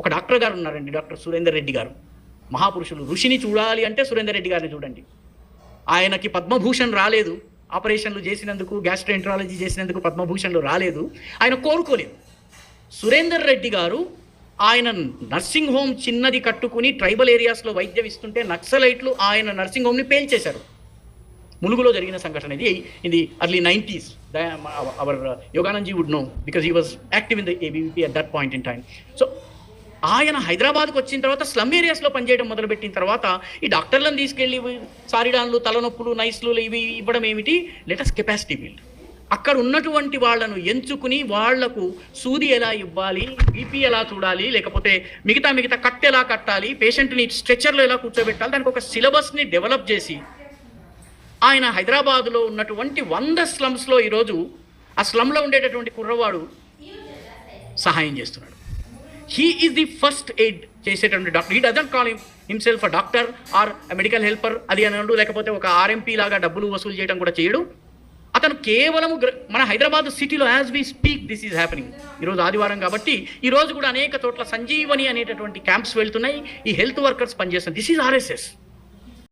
ఒక డాక్టర్ గారు ఉన్నారండి డాక్టర్ సురేందర్ రెడ్డి గారు. మహాపురుషులు. ఋషిని చూడాలి అంటే సురేందర్ రెడ్డి గారిని చూడండి. ఆయనకి పద్మభూషణ్ రాలేదు. ఆపరేషన్లు చేసినందుకు గ్యాస్ట్రెంట్రాలజీ చేసినందుకు పద్మభూషణ్లు రాలేదు. ఆయన కోరుకోలేదు సురేందర్ రెడ్డి గారు ఆయన నర్సింగ్ హోమ్ చిన్నది కట్టుకుని ట్రైబల్ ఏరియాస్లో వైద్యం ఇస్తుంటే నక్సలైట్లు ఆయన నర్సింగ్ హోమ్ని పేల్చేశారు. ములుగులో జరిగిన సంఘటన ఇది. ఇది early nineties. Our Yoganandaji would know because he was active in the ABVP at that point in time. So ఆయన హైదరాబాద్కి వచ్చిన తర్వాత స్లమ్ ఏరియాస్లో పనిచేయడం మొదలుపెట్టిన తర్వాత ఈ డాక్టర్లను తీసుకెళ్ళి సారిడాన్లు తలనొప్పులు నైస్లు ఇవి ఇవ్వడం ఏమిటి? లెటస్ కెపాసిటీ బిల్డ్ అక్కడ ఉన్నటువంటి వాళ్ళను ఎంచుకుని వాళ్ళకు సూది ఎలా ఇవ్వాలి బీపీ ఎలా చూడాలి లేకపోతే మిగతా మిగతా కట్ ఎలా కట్టాలి పేషెంట్ని స్ట్రెచర్లో ఎలా కూర్చోబెట్టాలి దానికి ఒక సిలబస్ని డెవలప్ చేసి ఆయన హైదరాబాదులో ఉన్నటువంటి వంద స్లమ్స్లో ఈరోజు ఆ స్లమ్లో ఉండేటటువంటి కుర్రవాడు సహాయం చేస్తున్నాడు. He is the first aid చేసేటువంటి doctor he doesn't call himself doctor or medical helper అది అనడు లేకపోతే ఒక ఆర్ఎంపీ లాగా డబ్బులు వసూలు చేయడం కూడా చేయడు. అతను కేవలం గ్ర- మన హైదరాబాద్ సిటీలో as we speak this is happening ఈరోజు ఆదివారం కాబట్టి ఈరోజు కూడా అనేక చోట్ల సంజీవని అనేటటువంటి క్యాంప్స్ వెళ్తున్నాయి. ఈ హెల్త్ వర్కర్స్ పనిచేస్తున్నారు దిస్ ఈజ్ ఆర్ఎస్ఎస్